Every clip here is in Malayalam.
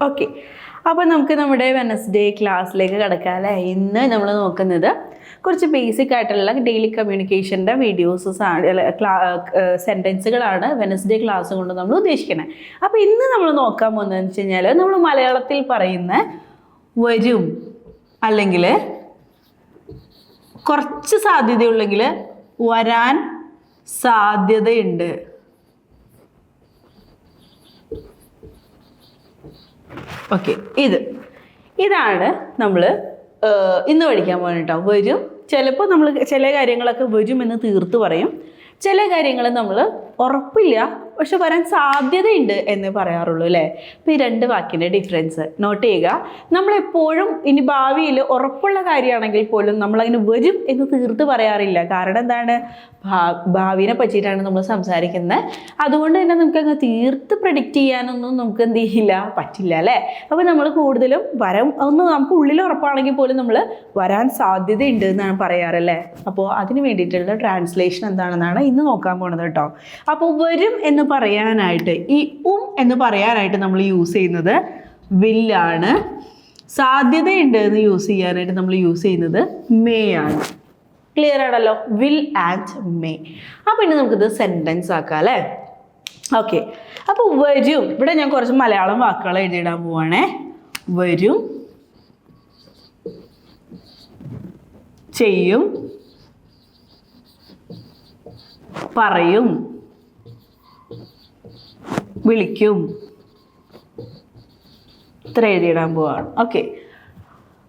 ഓക്കെ അപ്പോൾ നമുക്ക് നമ്മുടെ വെനസ്ഡേ ക്ലാസ്സിലേക്ക് കിടക്കാം അല്ലേ? ഇന്ന് നമ്മൾ നോക്കുന്നത് കുറച്ച് ബേസിക് ആയിട്ടുള്ള ഡെയിലി കമ്മ്യൂണിക്കേഷന്റെ വീഡിയോസ് സെന്റൻസുകളാണ് വെനസ്ഡേ ക്ലാസ് കൊണ്ട് നമ്മൾ ഉദ്ദേശിക്കുന്നത് അപ്പോൾ ഇന്ന് നമ്മൾ നോക്കാൻ പോകുന്നതെന്ന് വെച്ച് കഴിഞ്ഞാൽ നമ്മൾ മലയാളത്തിൽ പറയുന്ന വരും അല്ലെങ്കിൽ കുറച്ച് സാധ്യതയുള്ളെങ്കിൽ വരാൻ സാധ്യതയുണ്ട്. ഓക്കെ ഇത്. ഇതാണ് നമ്മൾ ഇന്ന് പഠിക്കാൻ പോകുന്നത് വരും. ചിലപ്പോൾ നമ്മൾ ചില കാര്യങ്ങളൊക്കെ വരുമെന്ന് തീർത്ത് പറയും. ചില കാര്യങ്ങൾ നമ്മൾ ഉറപ്പില്ല. പക്ഷെ വരാൻ സാധ്യതയുണ്ട് എന്ന് പറയാറുള്ളൂ അല്ലേ? അപ്പോൾ ഈ രണ്ട് വാക്കിന്റെ ഡിഫറൻസ് നോട്ട് ചെയ്യുക. നമ്മളെപ്പോഴും ഇനി ഭാവിയിൽ ഉറപ്പുള്ള കാര്യമാണെങ്കിൽ പോലും നമ്മളതിന് വരും എന്ന് തീർത്ത് പറയാറില്ല. കാരണം എന്താണ്? ഭാവിനെ പറ്റിയിട്ടാണ് നമ്മൾ സംസാരിക്കുന്നത്. അതുകൊണ്ട് തന്നെ നമുക്ക് അങ്ങ് തീർത്ത് പ്രഡിക്റ്റ് ചെയ്യാനൊന്നും നമുക്ക് എന്ത് ചെയ്യില്ല? പറ്റില്ല അല്ലേ? അപ്പോൾ നമ്മൾ കൂടുതലും വരം ഒന്ന് നമുക്ക് ഉള്ളിൽ ഉറപ്പാണെങ്കിൽ പോലും നമ്മൾ വരാൻ സാധ്യതയുണ്ട് എന്നാണ് പറയാറല്ലേ അപ്പോൾ അതിന് വേണ്ടിയിട്ടുള്ള ട്രാൻസ്ലേഷൻ എന്താണെന്നാണ് ഇന്ന് നോക്കാൻ പോണത് കേട്ടോ. അപ്പോൾ വരും എന്ന് പറയാനായിട്ട് ഈ ഉം എന്ന് പറയാനായിട്ട് നമ്മൾ യൂസ് ചെയ്യുന്നത് വില്ലാണ് സാധ്യതയുണ്ട് എന്ന് യൂസ് ചെയ്യാനായിട്ട് നമ്മൾ യൂസ് ചെയ്യുന്നത് മേ ആണ്. ക്ലിയർ ആണല്ലോ? വിൽ ആൻഡ് മേ അപ്പോൾ ഇനി നമുക്കിത് സെന്റൻസ് ആക്കാം അല്ലേ? ഓക്കെ അപ്പോൾ വരും. ഇവിടെ ഞാൻ കുറച്ച് മലയാളം വാക്കുകൾ എഴുതിയിടാൻ പോവാണേ. വരും. ചെയ്യും. പറയും. വിളിക്കും. ഇത്ര എഴുതിയിടാൻ പോവാണ്. ഓക്കെ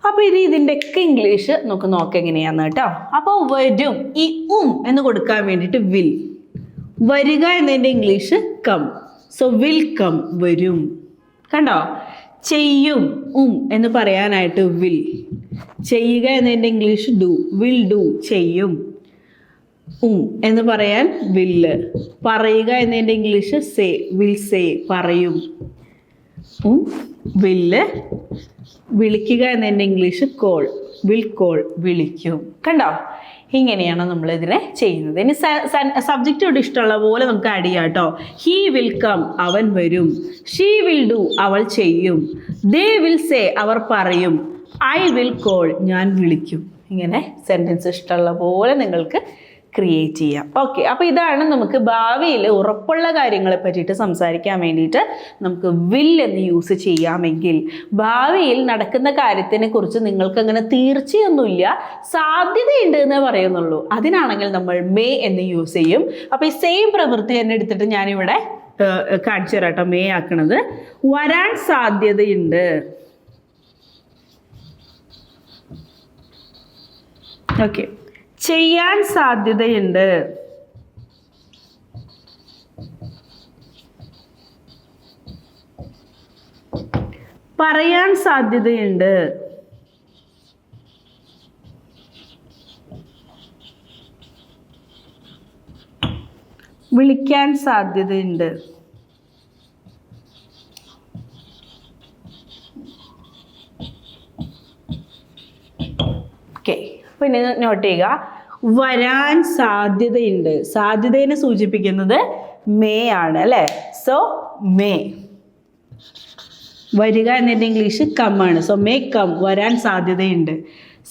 അപ്പോൾ ഇനി ഇതിന്റെയൊക്കെ ഇംഗ്ലീഷ് നമുക്ക് നോക്കാം എങ്ങനെയാന്ന് കേട്ടോ. അപ്പോൾ വരും. ഈ ഉം എന്ന് കൊടുക്കാൻ വേണ്ടിയിട്ട് വിൽ വരിക എന്നതിന്റെ English come so will come വരും. കണ്ടോ? ചെയ്യും ഉം എന്ന് പറയാനായിട്ട് വിൽ ചെയ്യുക എന്നതിന്റെ ഇംഗ്ലീഷ് ഡു വിൽ ഡു ചെയ്യും. ഉം എന്ന് പറയാൻ വില്ല്. പറയുക എന്നതിന്റെ ഇംഗ്ലീഷ് സേ വിൽ സേ പറയും. ഉം വില്ല്. വിളിക്കുക എന്നതിന്റെ ഇംഗ്ലീഷ് കോൾ വിൽ കോൾ വിളിക്കും. കണ്ടോ? ഇങ്ങനെയാണ് നമ്മൾ ഇതിനെ ചെയ്യുന്നത്. ഇനി സബ്ജക്റ്റോട് ഇഷ്ടമുള്ള പോലെ നമുക്ക് ആഡ് ചെയ്യാം കേട്ടോ. ഹീ വിൽ കം അവൻ വരും. ഷീ വിൽ ഡു അവൾ ചെയ്യും. ദേ വിൽ സേ അവർ പറയും. ഐ വിൽ കോൾ ഞാൻ വിളിക്കും. ഇങ്ങനെ സെന്റൻസ് ഇഷ്ടമുള്ള പോലെ നിങ്ങൾക്ക് ക്രിയേറ്റ് ചെയ്യാം. ഓക്കെ അപ്പോൾ ഇതാണ് നമുക്ക് ഭാവിയിൽ ഉറപ്പുള്ള കാര്യങ്ങളെ പറ്റിയിട്ട് സംസാരിക്കാൻ വേണ്ടിയിട്ട് നമുക്ക് വിൽ എന്ന് യൂസ് ചെയ്യാമെങ്കിൽ. ഭാവിയിൽ നടക്കുന്ന കാര്യത്തിനെ കുറിച്ച് നിങ്ങൾക്ക് അങ്ങനെ തീർച്ചയൊന്നുമില്ല. സാധ്യതയുണ്ട് എന്നേ പറയുന്നുള്ളൂ. അതിനാണെങ്കിൽ നമ്മൾ മേ എന്ന് യൂസ് ചെയ്യും. അപ്പോൾ ഈ സെയിം പ്രവൃത്തി തന്നെ എടുത്തിട്ട് ഞാനിവിടെ കാണിച്ചു തരാട്ടോ മേ ആക്കണത്. വരാൻ സാധ്യതയുണ്ട്. ഓക്കെ ചെയ്യാൻ സാധ്യതയുണ്ട്. പറയാൻ സാധ്യതയുണ്ട്. വിളിക്കാൻ സാധ്യതയുണ്ട് ഓക്കെ പിന്നെ നോട്ട് ചെയ്യുക. വരാൻ സാധ്യതയുണ്ട്. സാധ്യതയെ സൂചിപ്പിക്കുന്നത് മേ ആണ് അല്ലേ? സോ മേ വരിക എന്നതിന്റെ ഇംഗ്ലീഷ് കം ആണ്. സോ മേ കം വരാൻ സാധ്യതയുണ്ട്.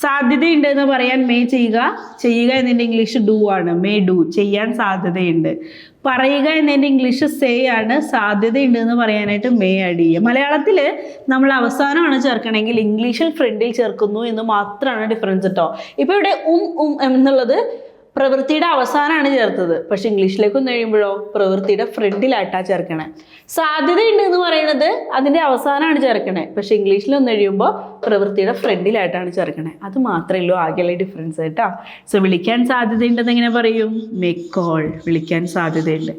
സാധ്യതയുണ്ട് എന്ന് പറയാൻ മേ ചെയ്യുക. ചെയ്യുക എന്നതിന്റെ ഇംഗ്ലീഷ് ഡു ആണ്. മേ ഡു ചെയ്യാൻ സാധ്യതയുണ്ട്. പറയുക എന്നതിന്റെ ഇംഗ്ലീഷ് സേ ആണ്. സാധ്യതയുണ്ട് എന്ന് പറയാനായിട്ട് മേ ആഡ് മലയാളത്തിൽ നമ്മൾ അവസാനമാണ് ചേർക്കണമെങ്കിൽ ഇംഗ്ലീഷിൽ ഫ്രണ്ടിൽ ചേർക്കുന്നു എന്ന് മാത്രമാണ് ഡിഫറൻസ് കേട്ടോ ഇപ്പോൾ ഇവിടെ ഉം ഉം എന്നുള്ളത് പ്രവൃത്തിയുടെ അവസാനമാണ് ചേർത്തത്. പക്ഷെ ഇംഗ്ലീഷിലേക്ക് ഒന്ന് കഴിയുമ്പോഴോ പ്രവൃത്തിയുടെ ഫ്രണ്ടിലായിട്ടാണ് ചേർക്കണേ. സാധ്യതയുണ്ട് എന്ന് പറയുന്നത് അതിന്റെ അവസാനമാണ് ചേർക്കണേ. പക്ഷെ ഇംഗ്ലീഷിൽ ഒന്ന് കഴിയുമ്പോൾ പ്രവൃത്തിയുടെ ഫ്രണ്ടിലായിട്ടാണ് ചേർക്കണേ. അത് മാത്രമേ ഉള്ളൂ. ആകെയുള്ള ഡിഫറൻസ് കേട്ടോ. സോ വിളിക്കാൻ സാധ്യതയുണ്ടെന്ന് എങ്ങനെ പറയും? മേക്ക് കോൾ വിളിക്കാൻ സാധ്യതയുണ്ട്.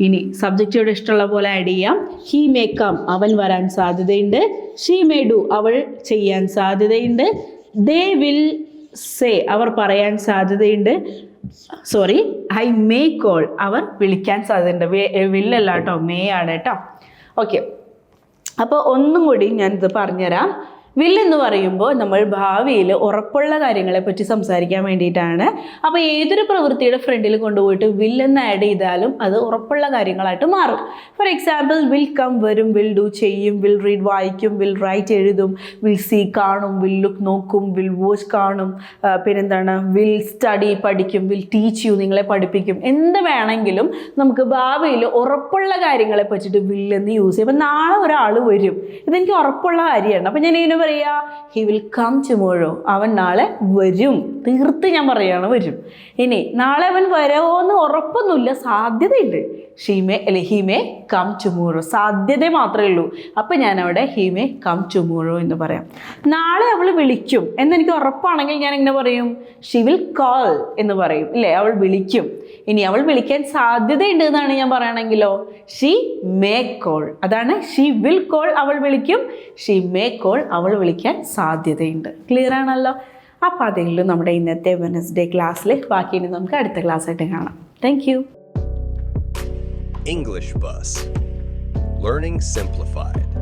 ഇനി സബ്ജക്റ്റോട് ഇഷ്ടമുള്ള പോലെ ആഡ് ചെയ്യാം. ഹീ മേ കം അവൻ വരാൻ സാധ്യതയുണ്ട്. ഷീ മേ ഡു അവൾ ചെയ്യാൻ സാധ്യതയുണ്ട്. ദേ വിൽ സേ അവർ പറയാൻ സാധ്യതയുണ്ട്. സോറി ഐ മേ കോൾ അവർ വിളിക്കാൻ സാധ്യതയുണ്ട്. വില്ലല്ല കേട്ടോ മേ ആണ് കേട്ടോ. ഓക്കെ അപ്പോൾ ഒന്നും കൂടി ഞാനിത് പറഞ്ഞുതരാം. വിൽ എന്ന് പറയുമ്പോൾ നമ്മൾ ഭാവിയിൽ ഉറപ്പുള്ള കാര്യങ്ങളെ പറ്റി സംസാരിക്കാൻ വേണ്ടിയിട്ടാണ്. അപ്പോൾ ഏതൊരു പ്രവൃത്തിയുടെ ഫ്രണ്ടിൽ കൊണ്ടുപോയിട്ട് വിൽ എന്ന് ആഡ് ചെയ്താലും അത് ഉറപ്പുള്ള കാര്യങ്ങളായിട്ട് മാറും. ഫോർ എക്സാമ്പിൾ വിൽ കം വരും വിൽ ഡു ചെയ്യും വിൽ റീഡ് വായിക്കും വിൽ റൈറ്റ് എഴുതും വിൽ സീ കാണും വിൽ ലുക്ക് നോക്കും വിൽ വാച്ച് കാണും പിന്നെന്താണ് വിൽ സ്റ്റഡി പഠിക്കും വിൽ ടീച്ച് യു നിങ്ങളെ പഠിപ്പിക്കും. എന്ത് വേണമെങ്കിലും നമുക്ക് ഭാവിയിൽ ഉറപ്പുള്ള കാര്യങ്ങളെ പറ്റിയിട്ട് വിൽ എന്ന് യൂസ് ചെയ്യും. അപ്പം നാളെ ഒരാൾ വരും. ഇതെനിക്ക് ഉറപ്പുള്ള കാര്യമാണ്. അപ്പം ഞാൻ ഇങ്ങനെ പറയാ? ഹി വിൽ കം ടുമോഴോ അവൻ നാളെ വരും. തീർത്ത് ഞാൻ പറയുകയാണ് വരും. ഇനി നാളെ അവൻ വരുമോന്ന് ഉറപ്പൊന്നുമില്ല. സാധ്യതയുണ്ട്. ഷീമേ അല്ലെ ഹീമേ കം ടുമോറോ സാധ്യത മാത്രമേ ഉള്ളൂ. അപ്പം ഞാൻ അവിടെ ഹീമേ കം ടുമോറോ എന്ന് പറയാം. നാളെ അവൾ വിളിക്കും. എന്നെനിക്ക് ഉറപ്പാണെങ്കിൽ ഞാൻ എങ്ങനെ പറയും? ഷി വിൽ കോൾ എന്ന് പറയും. ഇല്ലേ അവൾ വിളിക്കും. ഇനി അവൾ വിളിക്കാൻ സാധ്യതയുണ്ട് എന്നാണ് ഞാൻ പറയണമെങ്കിലോ ഷീ മേ കോൾ അതാണ് ഷീ വിൽ കോൾ അവൾ വിളിക്കും. ഷീ മേ കോൾ അവൾ വിളിക്കാൻ സാധ്യതയുണ്ട്. ക്ലിയർ ആണല്ലോ? അപ്പോൾ അതെങ്കിലും നമ്മുടെ ഇന്നത്തെ വെനസ്ഡേ ക്ലാസ്സിൽ ബാക്കി ഇനി നമുക്ക് അടുത്ത ക്ലാസ് ആയിട്ട് കാണാം. Thank you English bus learning Simplified.